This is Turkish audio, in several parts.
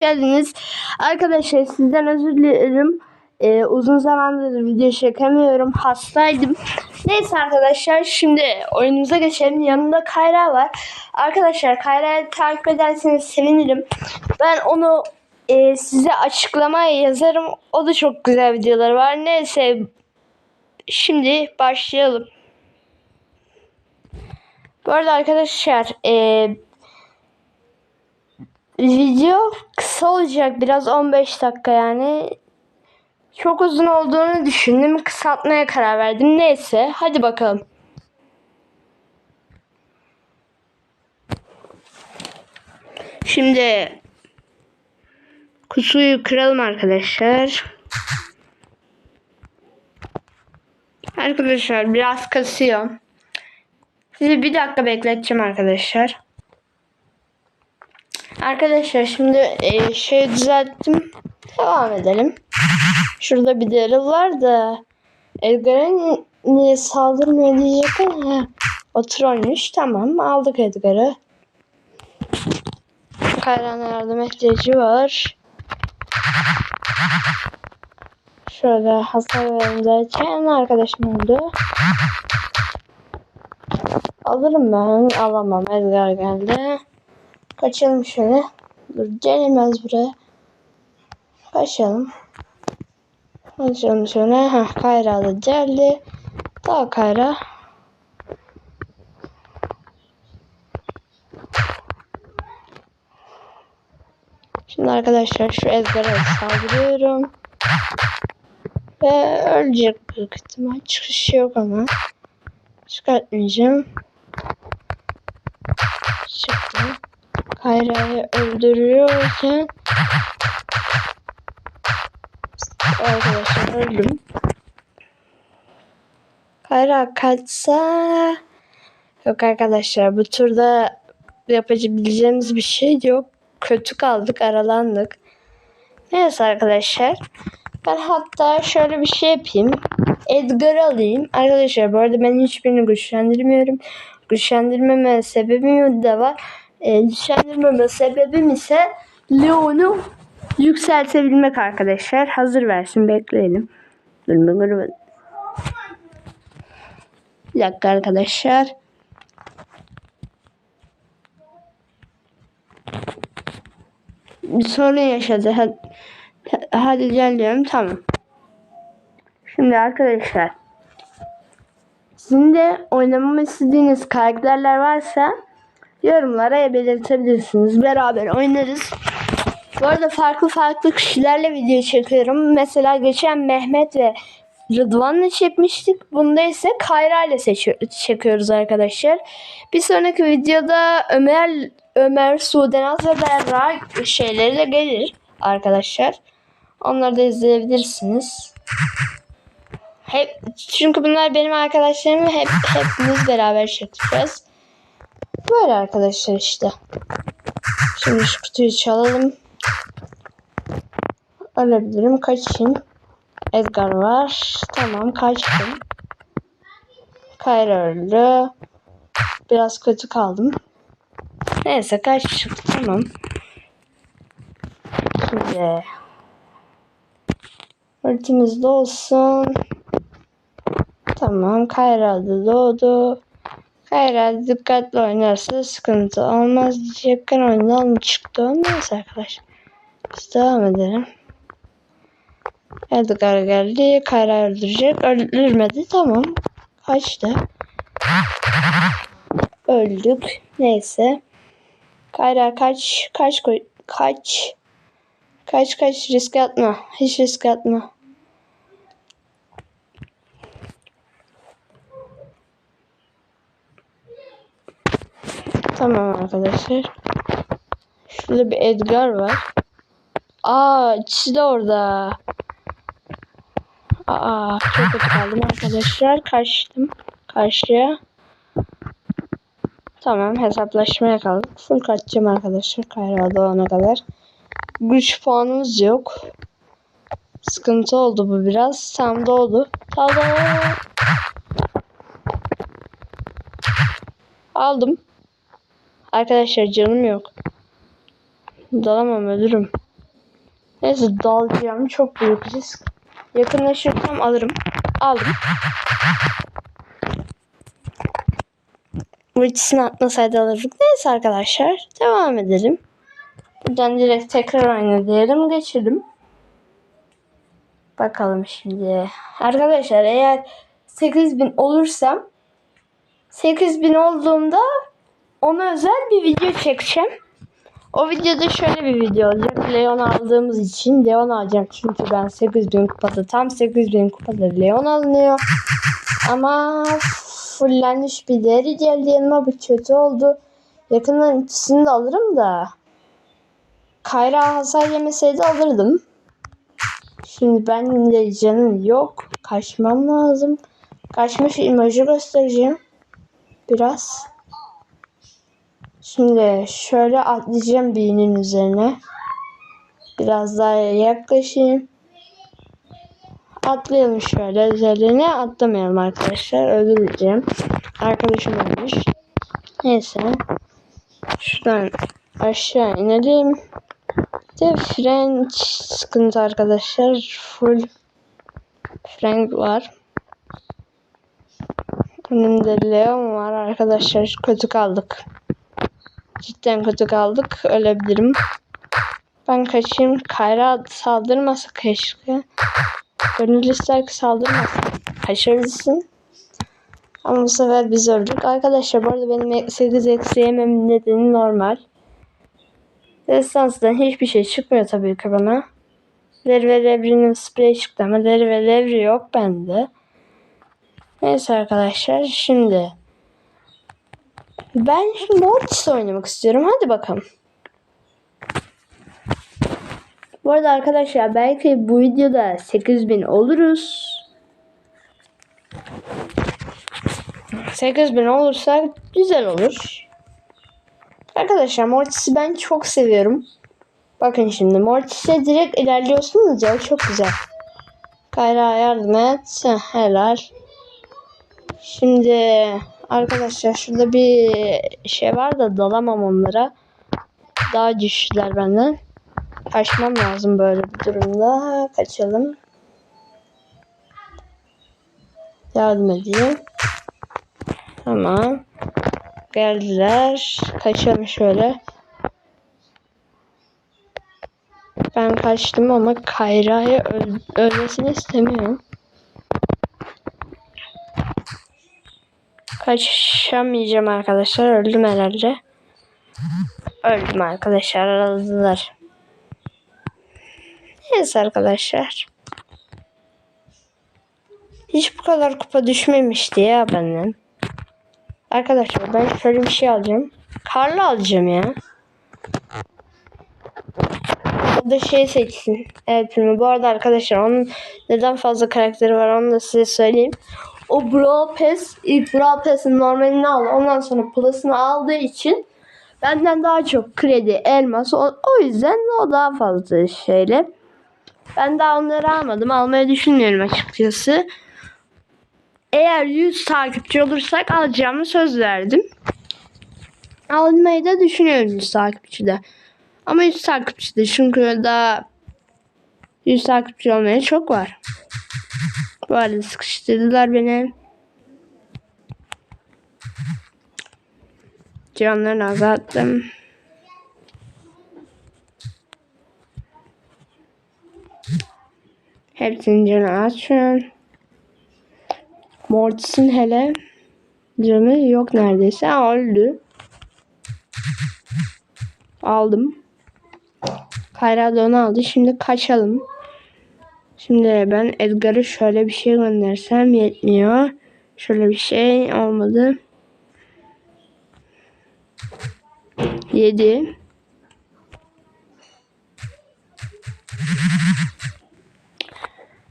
geldiniz. Arkadaşlar sizden özür dilerim. Ee, uzun zamandır video çekemiyorum. Hastaydım. Neyse arkadaşlar şimdi oyunumuza geçelim. Yanımda Kayra var. Arkadaşlar Kayra'yı takip ederseniz sevinirim. Ben onu e, size açıklamaya yazarım. O da çok güzel videoları var. Neyse şimdi başlayalım. Bu arada arkadaşlar e, Video kısa olacak biraz 15 dakika yani. Çok uzun olduğunu düşündüm. Kısaltmaya karar verdim. Neyse hadi bakalım. Şimdi kutuyu kıralım arkadaşlar. Arkadaşlar biraz kasıyor. Sizi bir dakika bekleteceğim arkadaşlar. Arkadaşlar şimdi e, şey düzelttim. Devam edelim. Şurada bir Daryl var da Edgar'a niye saldırmıyor diyecektim. Ha, o trollmüş. Tamam aldık Edgar'ı. Kayra'na yardım ihtiyacı var. Şöyle hasar verelim derken arkadaşım oldu. Alırım ben. Alamam. Edgar geldi. Kaçalım şöyle. Dur gelemez buraya. Kaçalım. Kaçalım şöyle. Heh, Kayra da geldi. Daha Kayra. Şimdi arkadaşlar şu Edgar'a saldırıyorum. Ve ölecek büyük ihtimal. Çıkış yok ama. Çıkartmayacağım. Kayra'yı öldürüyorken arkadaşlar öldüm. Kayra kaçsa yok arkadaşlar bu turda yapabileceğimiz bir şey yok. Kötü kaldık aralandık. Neyse arkadaşlar. Ben hatta şöyle bir şey yapayım. Edgar alayım. Arkadaşlar bu arada ben hiçbirini güçlendirmiyorum. Güçlendirmeme sebebim de var e, güçlendirmeme sebebim ise Leon'u yükseltebilmek arkadaşlar. Hazır versin bekleyelim. Bir dakika arkadaşlar. Bir sorun yaşadı. Hadi, hadi geliyorum. Tamam. Şimdi arkadaşlar. Sizin de oynamamı istediğiniz karakterler varsa yorumlara belirtebilirsiniz. Beraber oynarız. Bu arada farklı farklı kişilerle video çekiyorum. Mesela geçen Mehmet ve Rıdvan'la çekmiştik. Bunda ise Kayra ile çekiyoruz arkadaşlar. Bir sonraki videoda Ömer, Ömer, Sudenaz ve Berra şeyleri de gelir arkadaşlar. Onları da izleyebilirsiniz. Hep çünkü bunlar benim arkadaşlarım hep hepimiz beraber çekeceğiz. Böyle arkadaşlar işte. Şimdi şu kutuyu çalalım. Alabilirim. Kaçayım. Edgar var. Tamam kaçtım. Kayra öldü. Biraz kötü kaldım. Neyse kaçtık. Tamam. Şimdi ultimiz de olsun. Tamam. Kayra da doğdu. Herhalde dikkatli oynarsa sıkıntı olmaz diyecekken oyundan çıktı? Neyse arkadaşlar. Biz devam edelim. Edgar geldi. Kayra öldürecek. Öldürmedi. Tamam. Kaçtı. Öldük. Neyse. Kayra kaç. Kaç. Kaç. Kaç kaç risk atma. Hiç risk atma. Tamam arkadaşlar. Şurada bir Edgar var. Aa ikisi de orada. Aa çok kötü kaldım arkadaşlar. Kaçtım. Karşıya. Tamam hesaplaşmaya kaldık. Full kaçacağım arkadaşlar. Kayra doğana kadar. Güç puanımız yok. Sıkıntı oldu bu biraz. Tam doğdu. Tamam. Aldım. Arkadaşlar canım yok. Dalamam ölürüm. Neyse dalacağım. Çok büyük risk. Yakınlaşırsam alırım. Aldım. Ultisini atmasaydı alırdık. Neyse arkadaşlar. Devam edelim. Buradan direkt tekrar oyna diyelim. Geçelim. Bakalım şimdi. Arkadaşlar eğer 8000 olursam 8000 olduğumda ona özel bir video çekeceğim. O videoda şöyle bir video olacak. Leon aldığımız için Leon alacağım. Çünkü ben 8000 kupada tam 8000 kupada Leon alınıyor. Ama fullenmiş bir deri geldi yanıma. Bu kötü oldu. Yakından ikisini de alırım da. Kayra hasar yemeseydi alırdım. Şimdi ben de canım yok. Kaçmam lazım. Kaçmış imajı göstereceğim. Biraz. Şimdi şöyle atlayacağım birinin üzerine. Biraz daha yaklaşayım. Atlayalım şöyle üzerine atlamayalım arkadaşlar. Öldüreceğim. Arkadaşım ölmüş. Neyse. Şuradan aşağı inelim. De French sıkıntı arkadaşlar. Full Frank var. Önümde Leon var arkadaşlar. Kötü kaldık. Cidden kötü kaldık. Ölebilirim. Ben kaçayım. Kayra saldırmasa keşke. Gönül ister ki saldırmasın. Kaçırırsın. Ama bu sefer biz öldük. Arkadaşlar bu arada benim 8 eksi nedeni normal. Destansıdan hiçbir şey çıkmıyor tabii ki bana. Leri ve Levri'nin sprey çıktı ama Leri ve Levri yok bende. Neyse arkadaşlar şimdi ben Mortis oynamak istiyorum. Hadi bakalım. Bu arada arkadaşlar belki bu videoda 8000 oluruz. 8000 olursa güzel olur. Arkadaşlar Mortis'i ben çok seviyorum. Bakın şimdi Mortis'e direkt ilerliyorsunuz ya çok güzel. Kayra yardım et. Helal. Şimdi arkadaşlar şurada bir şey var da dalamam onlara. Daha güçlüler benden. Kaçmam lazım böyle bir durumda. Kaçalım. Yardım edeyim. Tamam. Geldiler. Kaçalım şöyle. Ben kaçtım ama Kayra'ya öl ölmesini istemiyorum. Kaçamayacağım arkadaşlar. Öldüm herhalde. Öldüm arkadaşlar. Aradılar. Neyse arkadaşlar. Hiç bu kadar kupa düşmemişti ya benden. Arkadaşlar ben şöyle bir şey alacağım. Karlı alacağım ya. O da şey seçsin. Evet. Bu arada arkadaşlar onun neden fazla karakteri var onu da size söyleyeyim. O Brawl Pass ilk Brawl Pass'in normalini aldı. Ondan sonra Plus'ını aldığı için benden daha çok kredi, elmas. O, o yüzden o daha fazla şeyle. Ben daha onları almadım. Almayı düşünmüyorum açıkçası. Eğer 100 takipçi olursak alacağımı söz verdim. Almayı da düşünüyorum 100 takipçide. Ama 100 takipçide çünkü daha 100 takipçi olmaya çok var. Bu sıkıştırdılar beni. Canlarını azalttım. Hepsinin canı az şu. Mortis'in hele canı yok neredeyse. Ha, öldü. Aldım. Kayra da onu aldı. Şimdi kaçalım. Şimdi ben Edgar'ı şöyle bir şey göndersem yetmiyor. Şöyle bir şey olmadı. 7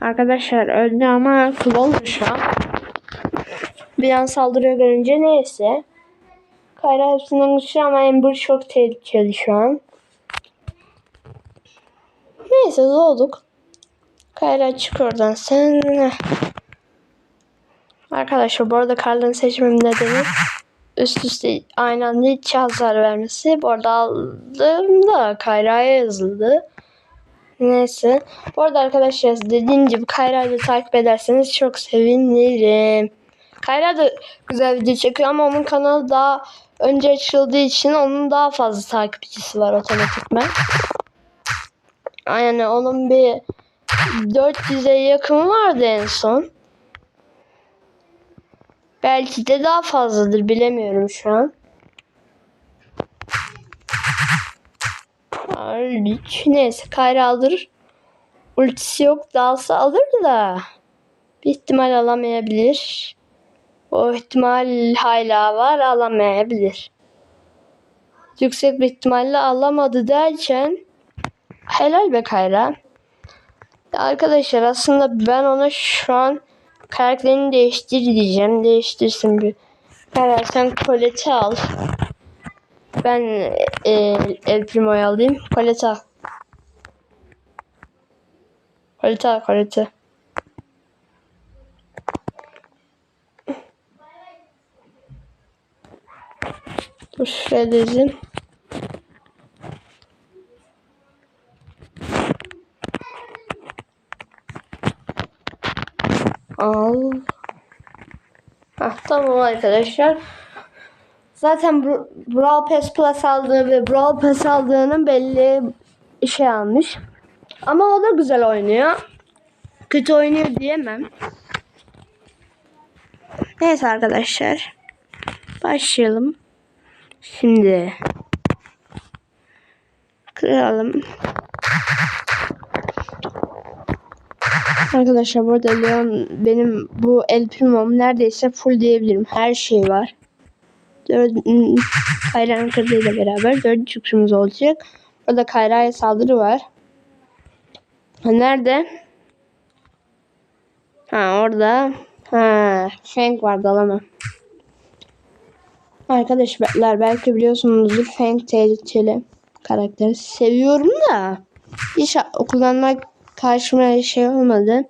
Arkadaşlar öldü ama klon şu an. Bir an saldırıyor görünce neyse. Kayra hepsinden güçlü ama Ember çok tehlikeli şu an. Neyse doğduk. Kayra çık oradan sen. Arkadaşlar bu arada Karl'ın seçmem nedeni üst üste aynı anda iki hasar vermesi. Bu arada aldığımda Kayra'ya yazıldı. Neyse. Bu arada arkadaşlar dediğim gibi Kayra'yı da takip ederseniz çok sevinirim. Kayra da güzel video çekiyor ama onun kanalı daha önce açıldığı için onun daha fazla takipçisi var otomatikman. Yani onun bir 400'e yakın vardı en son. Belki de daha fazladır bilemiyorum şu an. Hiç neyse Kayra alır. Ultisi yok dalsa alır da. Bir ihtimal alamayabilir. O ihtimal hala var alamayabilir. Yüksek bir ihtimalle alamadı derken helal be Kayra. Arkadaşlar aslında ben ona şu an karakterini değiştir diyeceğim. Değiştirsin bir. Kayra sen koleti al. Ben e, El Primo'yu alayım. Koleti al. Koleti al koleti. Dur şuraya dizeyim. Al. Hah, tamam arkadaşlar. Zaten Bra- Brawl Pass Plus aldığı ve Brawl Pass aldığının belli şey almış. Ama o da güzel oynuyor. Kötü oynuyor diyemem. Neyse arkadaşlar. Başlayalım. Şimdi kıralım. Arkadaşlar burada Leon benim bu El Primo'm neredeyse full diyebilirim. Her şey var. Dört, Kayra'nın kırdığıyla beraber dört yükümüz olacak. Burada Kayra'ya saldırı var. Nerede? Ha orada. Ha Fang vardı alamam. Arkadaşlar belki biliyorsunuzdur Fang tehlikeli karakteri. Seviyorum da hiç kullanmak karşıma şey olmadı.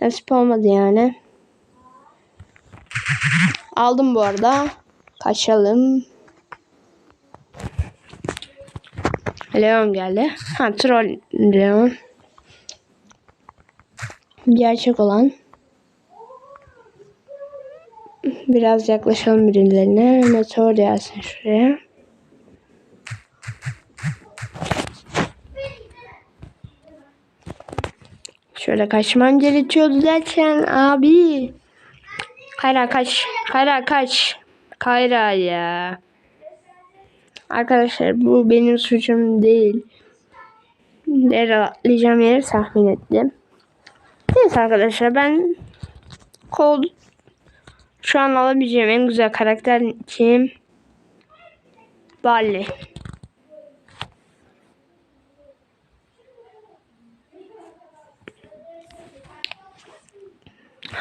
Nasip olmadı yani. Aldım bu arada. Kaçalım. Leon geldi. Ha troll Leon. Gerçek olan. Biraz yaklaşalım birilerine. Meteor gelsin şuraya. Şöyle kaçmam gerekiyordu derken abi. Kayra kaç. Kayra kaç. Kayra ya. Arkadaşlar bu benim suçum değil. Nereye atlayacağım yeri tahmin ettim. Neyse arkadaşlar ben kol şu an alabileceğim en güzel karakter kim? Barley.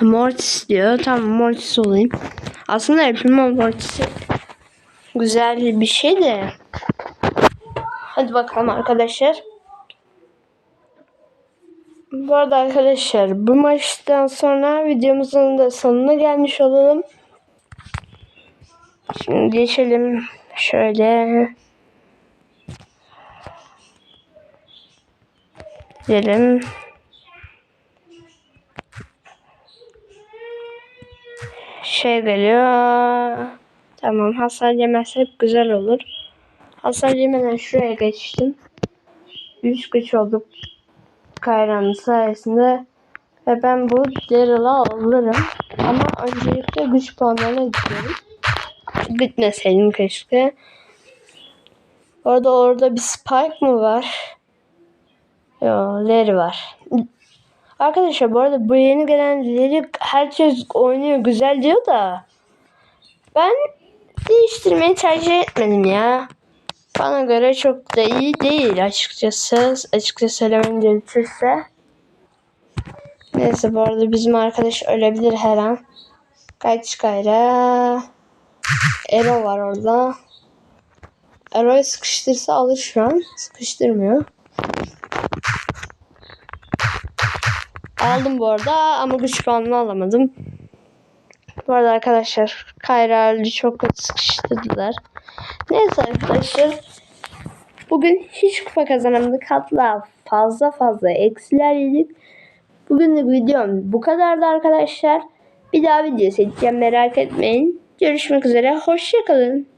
Mortis diyor. Tamam Mortis olayım. Aslında yapayım Mortis güzel bir şey de. Hadi bakalım arkadaşlar. Bu arada arkadaşlar bu maçtan sonra videomuzun da sonuna gelmiş olalım. Şimdi geçelim şöyle. Gidelim. Şey geliyor. Tamam hasar yemezsek güzel olur. Hasar yemeden şuraya geçtim. 3 güç olduk. Kayra'nın sayesinde ve ben bu Daryl'ı alırım. Ama öncelikle güç puanlarına gidiyorum. Gitmeseydim keşke. Orada orada bir Spike mı var? Yo, Larry var. Arkadaşlar bu arada bu yeni gelen Larry herkes oynuyor güzel diyor da ben değiştirmeyi tercih etmedim ya. Bana göre çok da iyi değil açıkçası. Açıkça söylemem gerekirse. Neyse bu arada bizim arkadaş ölebilir her an. Kaç kayra. Ero var orada. Ero'yu sıkıştırsa alır şu an. Sıkıştırmıyor. Aldım bu arada ama güç puanını alamadım. Bu arada arkadaşlar Kayra öldü çok kötü sıkıştırdılar. Neyse arkadaşlar. Bugün hiç kupa kazanamadık. Hatta fazla fazla eksiler yedik. Bugünlük videom bu kadardı arkadaşlar. Bir daha video çekeceğim merak etmeyin. Görüşmek üzere. Hoşçakalın.